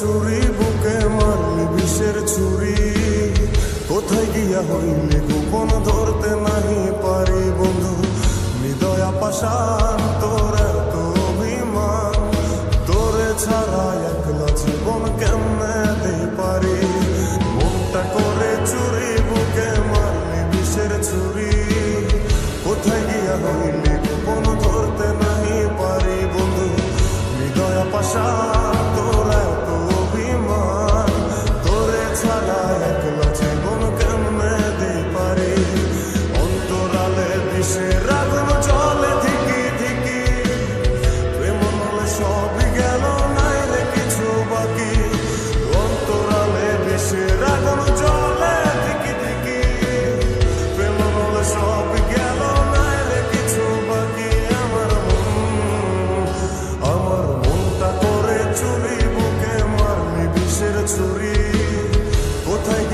চুরি, বুকে মারলি বিষের ছুরি কোথায় গিয়া হইলে গোপন ধরতে নাহি পারি বন্ধু? হৃদয় পাশা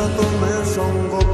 যত মেয়ের সঙ্গ